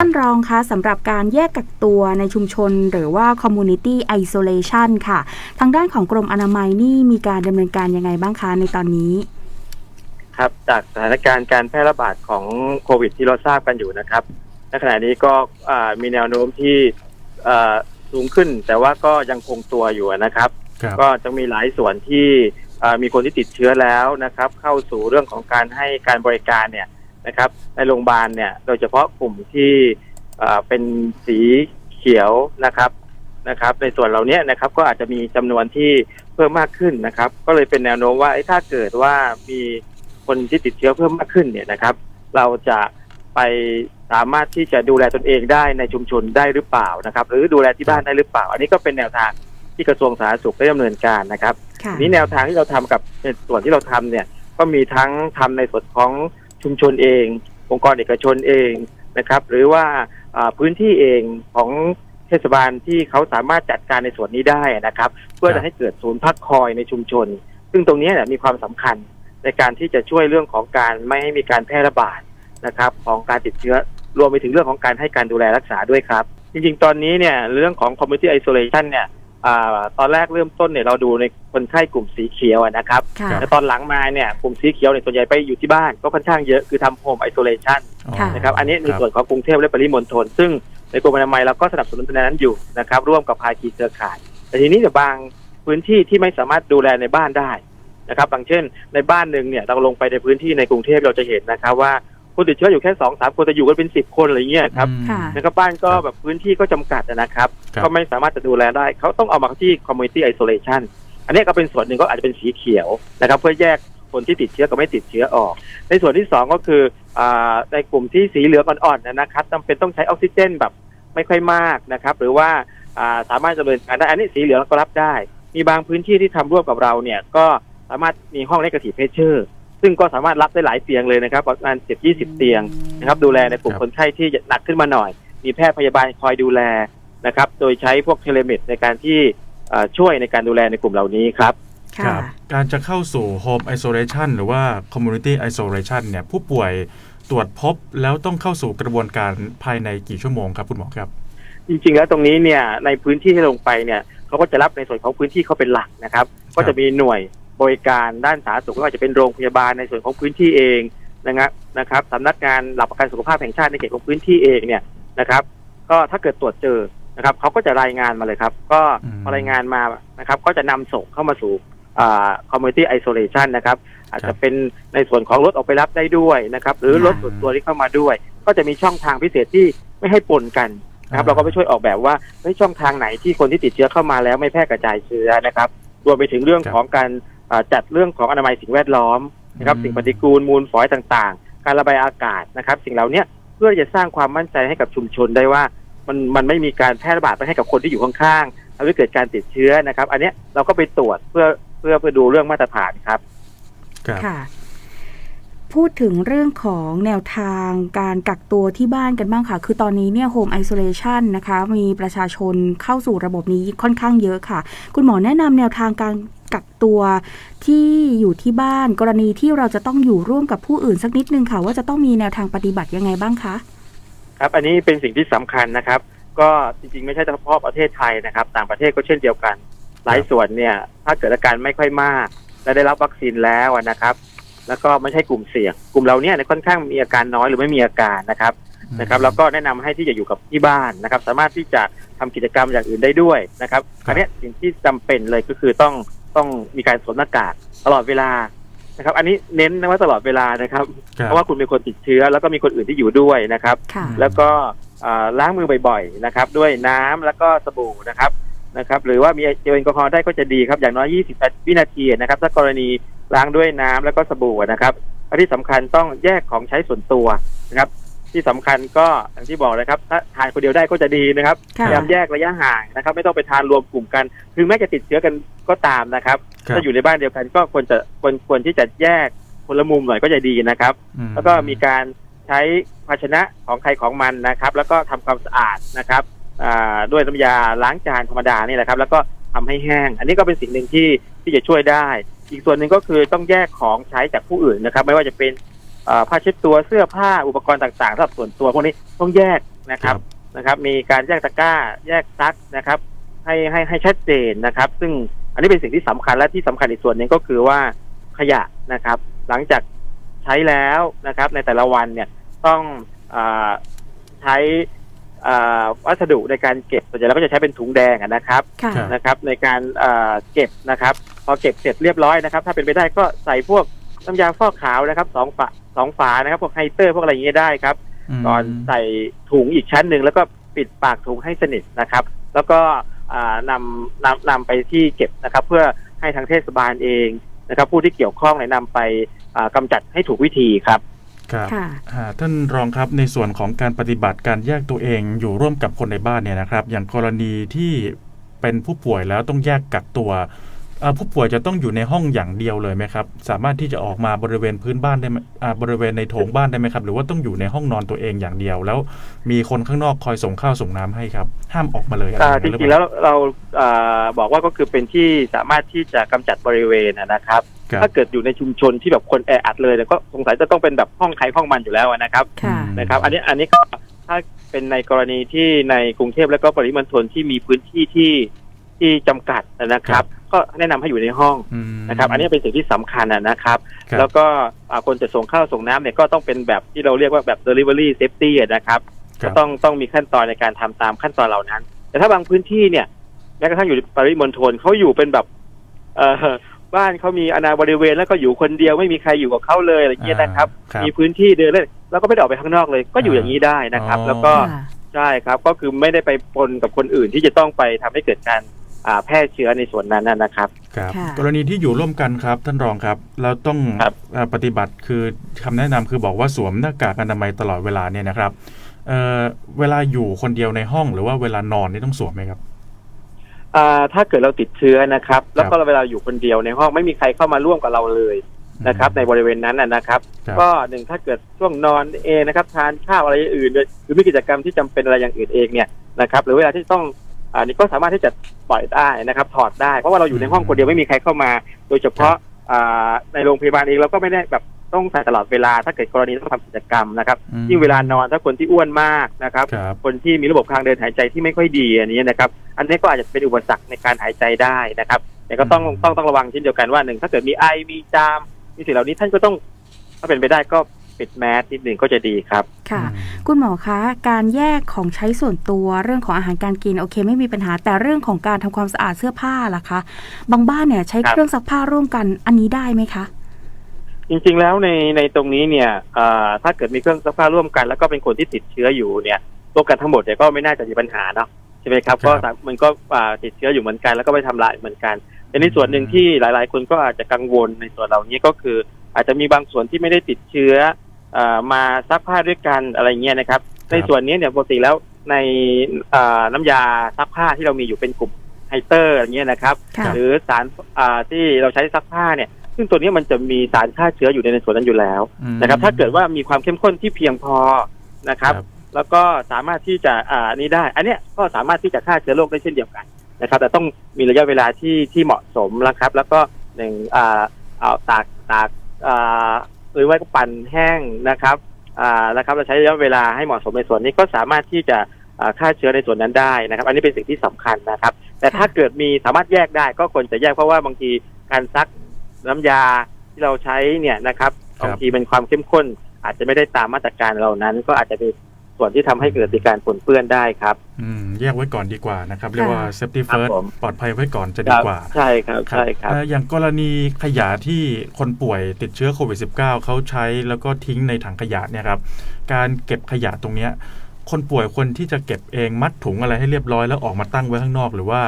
ท่านรองคะสำหรับการแยกกักตัวในชุมชน หรือว่า community isolation ค่ะ ทางด้านของกรมอนามัยนี่มีการดำเนินการยังไงบ้างคะในตอนนี้ ครับจากสถานการณ์การแพร่ระบาดของโควิดที่เราทราบกันอยู่นะครับในขณะนี้ก็อ่ามีแนวโน้มที่อ่าสูงขึ้น แต่ว่าก็ยังคงตัวอยู่นะครับครับก็จะมีหลายส่วนที่อ่ามีคนที่ติดเชื้อแล้วนะครับ เข้าสู่เรื่องของการให้การบริการเนี่ย นะครับในโรงพยาบาลเนี่ยโดยเฉพาะกลุ่มที่อ่าเป็นสีเขียวนะครับนะครับ ในส่วนเหล่านี้นะครับก็อาจจะมีจำนวนที่เพิ่มมากขึ้นนะครับ ก็เลยเป็นแนวโน้มว่าเอ้ยถ้าเกิดว่ามีคนที่ติดเชื้อเพิ่มมากขึ้นเนี่ยนะครับ เราจะไปสามารถที่จะดูแลตนเองได้ในชุมชนได้หรือเปล่านะครับ หรือดูแลที่บ้านได้หรือเปล่า อันนี้ก็เป็นแนวทางที่กระทรวงสาธารณสุขได้ดำเนินการนะครับค่ะทีนี้แนวทางที่เราทำกับในส่วนที่เราทำเนี่ยก็มีทั้งทำในส่วนของ ชุมชนเอง องค์กรเอกชนเองนะครับ หรือว่าพื้นที่เองของเทศบาลที่เขาสามารถจัดการในส่วนนี้ได้นะครับ เพื่อจะให้เกิดศูนย์พักคอยในชุมชน ซึ่งตรงนี้มีความสำคัญในการที่จะช่วยเรื่องของการไม่ให้มีการแพร่ระบาดนะครับ ของการติดเชื้อรวมไปถึงเรื่องของการให้การดูแลรักษาด้วยครับ จริงๆ ตอนนี้เนี่ยเรื่องของ community isolation เนี่ย อาตอนแรกเริ่มต้นเนี่ยเราดูในคนไข้กลุ่มสีเขียวอะนะครับค่ะ แต่ตอนหลังมาเนี่ยกลุ่มสีเขียวเนี่ยส่วนใหญ่ไปอยู่ที่บ้านก็ค่อนข้างเยอะคือทำโฮมไอโซเลชันอ๋อค่ะ นะครับอันนี้ในครับส่วนของกรุงเทพและปริมณฑลซึ่งในกรมอนามัยเราก็สนับสนุนในนั้นอยู่นะครับร่วมกับภาคีเครือข่าย แต่ทีนี้เดี๋ยวบางพื้นที่ที่ไม่สามารถดูแลในบ้านได้นะครับบางเช่น ในบ้านหนึ่งเนี่ยเราลงไปในพื้นที่ในกรุงเทพเราจะเห็นนะครับว่า คนติดเชื้ออยู่แค่สองสามคนแต่อยู่กันเป็นสิบคนอะไรเงี้ยครับอืมค่ะ นะครับบ้านก็ครับแบบพื้นที่ก็จำกัดนะครับครับ ก็ไม่สามารถจะดูแลได้ เขาต้องเอามาที่ community isolation อันนี้ก็เป็นส่วนหนึ่งก็อาจจะเป็นสีเขียวนะครับเพื่อแยกคนที่ติดเชื้อกับไม่ติดเชื้อออก ในส่วนที่สองก็คืออาในกลุ่มที่สีเหลืองอ่อนๆนะครับจำเป็นต้องใช้ออกซิเจนแบบไม่ค่อยมากนะครับ หรือว่าอ่าสามารถดำเนินการได้อันนี้สีเหลืองก็รับได้ มีบางพื้นที่ที่ทำร่วมกับเราเนี่ยก็สามารถมีห้อง negative pressure ซึ่งก็สามารถรับได้หลายเตียงเลยนะครับประมาณเจ็ดยี่สิบเตียงนะครับ ดูแลในกลุ่มครับคนไข้ที่หนักขึ้นมาหน่อย มีแพทย์พยาบาลคอยดูแลนะครับ โดยใช้พวกเทเลเมดในการที่เอ่อช่วยในการดูแลในกลุ่มเหล่านี้ครับครัค่ะบการจะเข้าสู่ Home Isolation หรือว่า Community Isolation เนี่ยผู้ป่วยตรวจพบแล้วต้องเข้าสู่กระบวนการภายในกี่ชั่วโมงครับคุณหมอครับ จริงๆแล้วตรงนี้เนี่ยในพื้นที่ที่ลงไปเนี่ยเขาก็จะรับในส่วนของพื้นที่เขาเป็นหลักนะครับ ก็จะมีหน่วย บริการด้านสาธารณสุขไม่ว่าจะเป็นโรงพยาบาลในส่วนของพื้นที่เองนะครับนะครับสำนักงานหลักประกันสุขภาพแห่งชาติในเขตของพื้นที่เองเนี่ยนะครับ ก็ถ้าเกิดตรวจเจอนะครับเขาก็จะรายงานมาเลยครับ ก็อืมพอรายงานมานะครับ ก็จะนำส่งเข้ามาสู่อ่า community isolation นะครับ อาจจะเป็นในส่วนของรถออกไปรับได้ด้วยนะครับ หรือรถส่วนตัวที่เข้ามาด้วย ก็จะมีช่องทางพิเศษที่ไม่ให้ปนกันนะครับ เราก็ไปช่วยออกแบบว่าเฮ้ยช่องทางไหนที่คนที่ติดเชื้อเข้ามาแล้วไม่แพร่กระจายเชื้อนะครับ รวมไปถึงเรื่องครับของการอ่า จัดเรื่องของอนามัยสิ่งแวดล้อมนะครับอืมสิ่งปฏิกูลมูลฝอยต่างๆ การระบายอากาศนะครับ สิ่งเหล่าเนี้ยเพื่อจะสร้างความมั่นใจให้กับชุมชนได้ว่ามันมันไม่มีการแพร่ระบาดไปให้กับคนที่อยู่ข้างๆทำให้เกิดการติดเชื้อนะครับ อันเนี้ยเราก็ไปตรวจเพื่อเพื่อเพื่อดูเรื่องมาตรฐานครับครับค่ะ พูดถึงเรื่องของแนวทางการกักตัวที่บ้านกันบ้างค่ะ คือตอนนี้เนี่ย Home Isolation นะคะ มีประชาชนเข้าสู่ระบบนี้ค่อนข้างเยอะค่ะ คุณหมอแนะนำแนวทางการ กักตัวที่อยู่ที่บ้านกรณีที่เราจะต้องอยู่ร่วมกับผู้อื่นสักนิดนึงค่ะว่าจะต้องมีแนวทางปฏิบัติยังไงบ้างคะ ครับ อันนี้เป็นสิ่งที่สำคัญนะครับ ก็จริงๆ ไม่ใช่เฉพาะประเทศไทยนะครับ ต่างประเทศก็เช่นเดียวกัน หลายส่วนเนี่ย ถ้าเกิดอาการไม่ค่อยมาก และได้รับวัคซีนแล้วนะครับ แล้วก็ไม่ใช่กลุ่มเสี่ยง กลุ่มเราเนี่ยค่อนข้างมีอาการน้อยหรือไม่มีอาการนะครับนะครับแล้วก็แนะนำให้ที่จะอยู่กับที่บ้านนะครับ สามารถที่จะทำกิจกรรมอย่างอื่นได้ด้วยนะครับครับอันนี้สิ่งที่จำเป็นเลยก็คือต้อง ต้องมีการสวมหน้ากากตลอดเวลานะครับ อันนี้เน้นนะว่าตลอดเวลานะครับคบเพราะว่าคุณเป็นคนติดเชื้อ แล้วก็มีคนอื่นที่อยู่ด้วยนะครับ ค่ะ แล้วก็อ่าล้างมือบ่อยๆนะครับ ด้วยน้ำแล้วก็สบู่นะครับนะครับ หรือว่ามีเจลแอลกอฮอล์ได้ก็จะดีครับอย่างน้อย 20 วินาทีนะครับ ถ้ากรณีล้างด้วยน้ำแล้วก็สบู่นะครับอันที่สำคัญต้องแยกของใช้ส่วนตัวนะครับ ที่สำคัญก็อย่างที่บอกนะครับ ถ้าทานคนเดียวได้ก็จะดีนะครับพค่ะยายามแยกระยะห่างนะครับ ไม่ต้องไปทานรวมกลุ่มกัน คือแม้จะติดเชื้อกันก็ตามนะครับครับถ้าอยู่ในบ้านเดียวกันก็ควรจะควรควรที่จะแยกคนละมุมหน่อยก็จะดีนะครับอืมแล้วก็มีการใช้ภาชนะของใครของมันนะครับ แล้วก็ทำความสะอาดนะครับอ่าด้วยน้ำยาล้างจานธรรมดานี่แหละครับ แล้วก็ทำให้แห้ง อันนี้ก็เป็นสิ่งหนึ่งที่ที่จะช่วยได้ อีกส่วนหนึ่งก็คือต้องแยกของใช้จากผู้อื่นนะครับ ไม่ว่าจะเป็นอ่า ผ้าเช็ดตัวเสื้อผ้าอุปกรณ์ต่างๆสำหรับส่วนตัวพวกนี้ต้องแยกนะครับนะครับ มีการแยกตะกร้าแยกซักนะครับ ให้ให้ให้ชัดเจนนะครับ ซึ่งอันนี้เป็นสิ่งที่สำคัญและที่สำคัญอีกส่วนหนึ่งก็คือว่าขยะนะครับ หลังจากใช้แล้วนะครับ ในแต่ละวันเนี่ยต้องอาใช้อ่าวัสดุในการเก็บส่วนใหญ่เราก็จะใช้เป็นถุงแดงอะนะครับค่ะครับนะครับ ในการเอ่อเก็บนะครับ พอเก็บเสร็จเรียบร้อยนะครับ ถ้าเป็นไปได้ก็ใส่พวกน้ำยาฟอกขาวนะครับสองฝา สองฝานะครับพวกไฮเตอร์พวกอะไรอย่างเงี้ยได้ครับมก่อนใส่ถุงอีกชั้นหนึ่งแล้วก็ปิดปากถุงให้สนิทนะครับ แล้วก็อ่านำนำนำไปที่เก็บนะครับ เพื่อให้ทางเทศบาลเองนะครับ ผู้ที่เกี่ยวข้องเนี่ยนำไปอ่ากำจัดให้ถูกวิธีครับครับค่ะอ่าท่านรองครับในส่วนของการปฏิบัติการแยกตัวเองอยู่ร่วมกับคนในบ้านเนี่ยนะครับ อย่างกรณีที่เป็นผู้ป่วยแล้วต้องแยกกักตัวเอ่อ ผู้ป่วยจะต้องอยู่ในห้องอย่างเดียวเลยไหมครับ สามารถที่จะออกมาบริเวณพื้นบ้านได้ไหมอ่าบริเวณในโถงบ้านได้ไหมครับ หรือว่าต้องอยู่ในห้องนอนตัวเองอย่างเดียว แล้วมีคนข้างนอกคอยส่งข้าวส่งน้ำให้ครับ ห้ามออกมาเลยอะไรอ่าอย่าจนั้นหอริงๆเปแล้ล่าวเราอ่าบอกว่าก็คือเป็นที่สามารถที่จะกำจัดบริเวณนะนะครับครับ ถ้าเกิดอยู่ในชุมชนที่แบบคนแออัดเลยเนี่ยก็สงสัยจะต้องเป็นแบบห้องใครห้องมันอยู่แล้วนะครับค่ะอืมนะครับ อันนี้อันนี้ก็ถ้าเป็นในกรณีที่ในกรุงเทพและก็ปริมณฑลที่มีพื้นที่ที่ ที่จำกัดนะครับ ก็แนะนำให้อยู่ในห้องอืมนะครับ อันนี้เป็นสิ่งที่สำคัญอะนะครับครับ แล้วก็อ่าคนจะส่งข้าวส่งน้ำเนี่ยก็ต้องเป็นแบบที่เราเรียกว่าแบบ delivery safety อะนะครับครัก็บต้องต้องมีขั้นตอนในการทำตามขั้นตอนเหล่านั้น แต่ถ้าบางพื้นที่เนี่ยแม้กระทั่งอยู่ในปริมณฑลเขาอยู่เป็นแบบเอ่อบ้านเขามีอนาบริเวณแล้วก็อยู่คนเดียวไม่มีใครอยู่กับเขาเลยอะไรอย่างเงี้ยนะครับครับ มีพื้นที่เดินเล่นแล้วก็ไม่ได้ออกไปข้างนอกเลย ก็อยู่อย่างนี้ได้นะครับอ๋อแล้วก็ค่ะใช่ครับก็คือไม่ได้ไปปนกับคนอื่นที่จะต้องไปทำให้เกิดการอ่า แพร่เชื้อในส่วนนั้นนะนะครับครับ ค่ะ กรณีที่อยู่ร่วมกันครับท่านรองครับ เราต้องครับ เอ่อปฏิบัติคือคำแนะนำคือบอกว่าสวมหน้ากากอนามัยตลอดเวลาเนี่ยนะครับเอ่อเวลาอยู่คนเดียวในห้องหรือว่าเวลานอนนี่ต้องสวมไหมครับ อ่าถ้าเกิดเราติดเชื้อนะครับ แล้วก็เวลาอยู่คนเดียวในห้องไม่มีใครเข้ามาร่วมกับเราเลยนะครับในบริเวณนั้นนะนะครับ ครับ ก็หนึ่งถ้าเกิดช่วงนอนเองนะครับทานข้าวอะไรอื่นด้วยหรือมีกิจกรรมที่จำเป็นอะไรอย่างอื่นเองเนี่ยนะครับหรือเวลาที่ต้อง อ่านี่ก็สามารถที่จะปล่อยได้นะครับ ถอดได้เพราะว่าเราอยู่ในห้องคนเดียวไม่มีใครเข้ามา โดยเฉพาะอ่าในโรงพยาบาลเองเราก็ไม่ได้แบบต้องใส่ตลอดเวลาถ้าเกิดกรณีต้องทำกิจกรรมนะครับอืมยิ่งเวลานอนถ้าคนที่อ้วนมากนะครับครับ คนที่มีระบบทางเดินหายใจที่ไม่ค่อยดีอันนี้นะครับ อันนี้ก็อาจจะเป็นอุปสรรคในการหายใจได้นะครับแต่ก็ต้องอืมต้องต้องระวังเช่นเดียวกันว่าหนึ่งถ้าเกิดมีไอมีจามมีสิ่งเหล่านี้ท่านก็ต้องถ้าเป็นไปได้ก็ ปิดแมสนิดหนึ่งก็จะดีครับ ค่ะอืมคุณหมอคะการแยกของใช้ส่วนตัวเรื่องของอาหารการกินโอเค ไม่มีปัญหาแต่เรื่องของการทำความสะอาดเสื้อผ้าล่ะคะ บางบ้านเนี่ยใช้ครับเครื่องซักผ้าร่วมกันอันนี้ได้ไหมคะจริงๆแล้วในในตรงนี้เนี่ยเอ่อถ้าเกิดมีเครื่องซักผ้าร่วมกัน แล้วก็เป็นคนที่ติดเชื้ออยู่เนี่ยร่วมกันทั้งหมดเนี่ยก็ไม่น่าจะมีปัญหาเนาะใช่ไหมครับครัก็บมันก็อ่าติดเชื้ออยู่เหมือนกัน แล้วก็ไปทำลายเหมือนกันแต่ในส่วนหนึ่งที่หลาย ๆ คนก็อาจจะกังวลในส่วนเหล่านี้ก็คือ อาจจะมีบางส่วนที่ไม่ได้ติดเชื้อ เอ่อมาซักผ้าด้วยกันอะไรเงี้ยนะครับ ในส่วนนี้เนี่ยปกติแล้วในเอ่อน้ำยาซักผ้าที่เรามีอยู่เป็นกลุ่มไฮเตอร์อย่างเงี้ยนะครับ ค่ะ หรือสารอ่าที่เราใช้ซักผ้าเนี่ย ซึ่งตัวนี้มันจะมีสารฆ่าเชื้ออยู่ในส่วนนั้นอยู่แล้ว อืม นะครับ ถ้าเกิดว่ามีความเข้มข้นที่เพียงพอนะครับ ครับ แล้วก็สามารถที่จะอ่านี้ได้ อันเนี้ยก็สามารถที่จะฆ่าเชื้อโรคได้เช่นเดียวกันนะครับ แต่ต้องมีระยะเวลาที่ที่เหมาะสมนะครับ แล้วก็หนึ่งอ่าเอาตากตากอ่า หรือว่าก็ปั่นแห้งนะครับอ่านะครับเราใช้ระยะเวลาให้เหมาะสมในส่วนนี้ก็สามารถที่จะฆ่าเชื้อในส่วนนั้นได้นะครับ อันนี้เป็นสิ่งที่สำคัญนะครับ แต่ถ้าเกิดมีสามารถแยกได้ก็ควรจะแยกเพราะว่าบางทีการซักน้ำยาที่เราใช้เนี่ยนะครับครับบางทีเป็นความเข้มข้นอาจจะไม่ได้ตามมาตรการเหล่านั้น ก็อาจจะเป็น ส่วนที่ทำให้เกิดการปนเปื้อนได้ครับอืมแยกไว้ก่อนดีกว่านะครับ เรียกว่า safety ครับ first ผมปลอดภัยไว้ก่อนจะดีกว่า ใช่ครับใช่ครับเอ่ออย่างกรณีขยะที่คนป่วยติดเชื้อโควิด -19 เขาใช้แล้วก็ทิ้งในถังขยะเนี่ยครับ การเก็บขยะตรงเนี้ยคนป่วยควรที่จะเก็บเองมัดถุงอะไรให้เรียบร้อยแล้วออกมาตั้งไว้ข้างนอกหรือว่า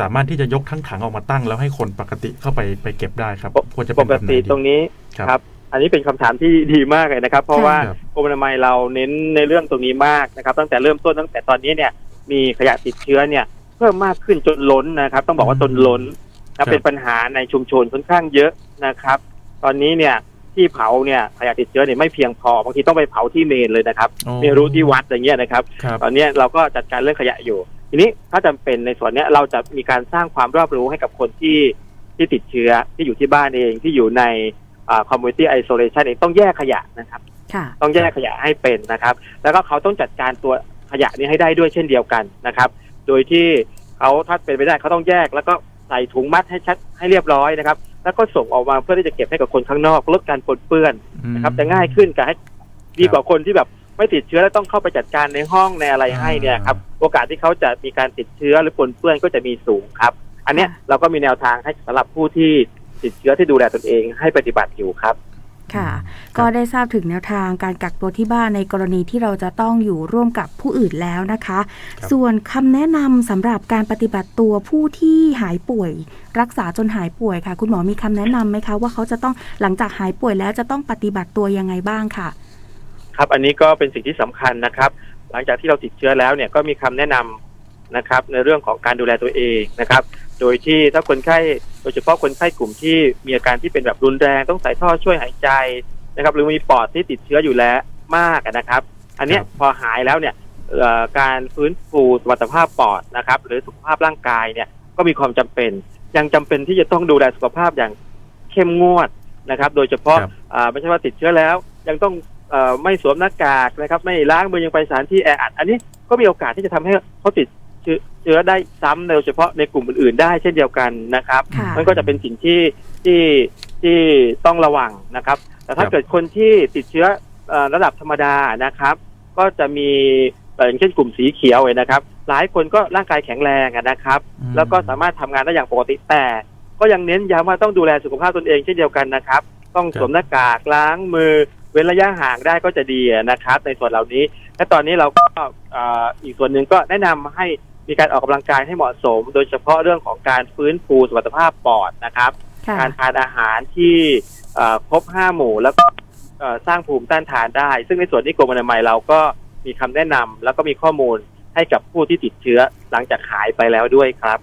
สามารถที่จะยกทั้งถังออกมาตั้งแล้วให้คนปกติเข้าไปไปเก็บได้ครับปกควรจะปเป็นกแบบไหนติดีตรงนี้ครับครับ อันนี้เป็นคำถามที่ดีมากเลยนะครับ เพราะว่าครับกรมอนามัยเราเน้นในเรื่องตรงนี้มากนะครับ ตั้งแต่เริ่มต้นตั้งแต่ตอนนี้เนี่ยมีขยะติดเชื้อเนี่ยเพิ่มมากขึ้นจนล้นนะครับ ต้องบอกว่าจนล้นครันะบเป็นปัญหาในชุมชนค่อนข้างเยอะนะครับ ตอนนี้เนี่ยที่เผาเนี่ยขยะติดเชื้อเนี่ยไม่เพียงพอบางทีต้องไปเผาที่เมนเลยนะครับโอ้ไม่รู้ที่วัดอย่างเงี้ยนะครับครับตอนเนี้ยเราก็จัดการเรื่องขยะอยู่ ทีนี้ถ้าจำเป็นในส่วนเนี้ยเราจะมีการสร้างความรอบรู้ให้กับคนที่ที่ติดเชื้อที่อยู่ที่บ้านเองที่อยู่ใน คอมมูนิตี้ไอโซเลชันเองต้องแยกขยะนะครับค่ะต้องแยกขยะให้เป็นนะครับ แล้วก็เขาต้องจัดการตัวขยะนี้ให้ได้ด้วยเช่นเดียวกันนะครับ โดยที่เขาถ้าเป็นไปได้เขาต้องแยก แล้วก็ใส่ถุงมัดให้ชัดให้เรียบร้อยนะครับ แล้วก็ส่งออกมาเพื่อที่จะเก็บให้กับคนข้างนอกลดการปนเปื้อนนะครับจะง่ายขึ้นกับให้ดีกว่าคนที่แบบไม่ติดเชื้อแล้วต้องเข้าไปจัดการในห้องในอะไรให้เนี่ยครับโอกาสที่เขาจะมีการติดเชื้อหรือปนเปื้อนก็จะมีสูงครับ อันเนี้ยเราก็มีแนวทางให้สำหรับผู้ที่ ติดเชื้อที่ดูแลตนเองให้ปฏิบัติอยู่ครับ ค่ะ ก็ได้ทราบถึงแนวทางการกักตัวที่บ้านในกรณีที่เราจะต้องอยู่ร่วมกับผู้อื่นแล้วนะคะครับส่วนคำแนะนำสำหรับการปฏิบัติตัวผู้ที่หายป่วย รักษาจนหายป่วยค่ะ คุณหมอมีคำแนะนำไหมคะว่าเขาจะต้องหลังจากหายป่วยแล้วจะต้องปฏิบัติตัวยังไงบ้างค่ะ ครับอันนี้ก็เป็นสิ่งที่สำคัญนะครับ หลังจากที่เราติดเชื้อแล้วเนี่ยก็มีคำแนะนำนะครับในเรื่องของการดูแลตัวเองนะครับ โดยที่ถ้าคนไข้โดยเฉพาะคนไข้กลุ่มที่มีอาการที่เป็นแบบรุนแรงต้องใส่ท่อช่วยหายใจนะครับ หรือมีปอดที่ติดเชื้ออยู่แล้วมากนะครับ อันเนี้ยครับพอหายแล้วเนี่ยเอ่อการฟื้นฟูสมรรถภาพปอดนะครับ หรือสุขภาพร่างกายเนี่ยก็มีความจำเป็น ยังจำเป็นที่จะต้องดูแลสุขภาพอย่างเข้มงวดนะครับ โดยเฉพาะครับอ่าไม่ใช่ว่าติดเชื้อแล้ว ยังต้องเออไม่สวมหน้ากากนะครับ ไม่ล้างมือยังไปสถานที่แออัด อันนี้ก็มีโอกาสที่จะทำให้เขาติด เชื้อเชื้อได้ซ้ำโดยเฉพาะในกลุ่มอื่นๆ ได้เช่นเดียวกันนะครับค่ะมันก็จะเป็นสิ่งที่ที่ที่ต้องระวังนะครับ แต่ถ้าครับเกิดคนที่ติดเชื้อเอ่อระดับธรรมดานะครับ ก็จะมีเอ่ออย่างเช่นกลุ่มสีเขียวเนี่ยนะครับ หลายคนก็ร่างกายแข็งแรงอะนะครับอืมแล้วก็สามารถทำงานได้อย่างปกติแต่ ก็ยังเน้นย้ำว่าต้องดูแลสุขภาพตนเองเช่นเดียวกันนะครับ ต้องสวมหน้ากากล้างมือเว้นระยะห่างได้ก็จะดีนะครับ ในส่วนเหล่านี้ และตอนนี้เราก็เอ่ออีกส่วนหนึ่งก็แนะนำให้ มีการออกกำลังกายให้เหมาะสม โดยเฉพาะเรื่องของการฟื้นฟูสมรรถภาพปอดนะครับค่ะการทานอาหารที่เอ่อครบห้าหมู่แล้วก็เอ่อสร้างภูมิต้านทานได้ ซึ่งในส่วนนี้กรมอนามัยเราก็มีคำแนะนำแล้วก็มีข้อมูลให้กับผู้ที่ติดเชื้อหลังจากหายไปแล้วด้วยครับ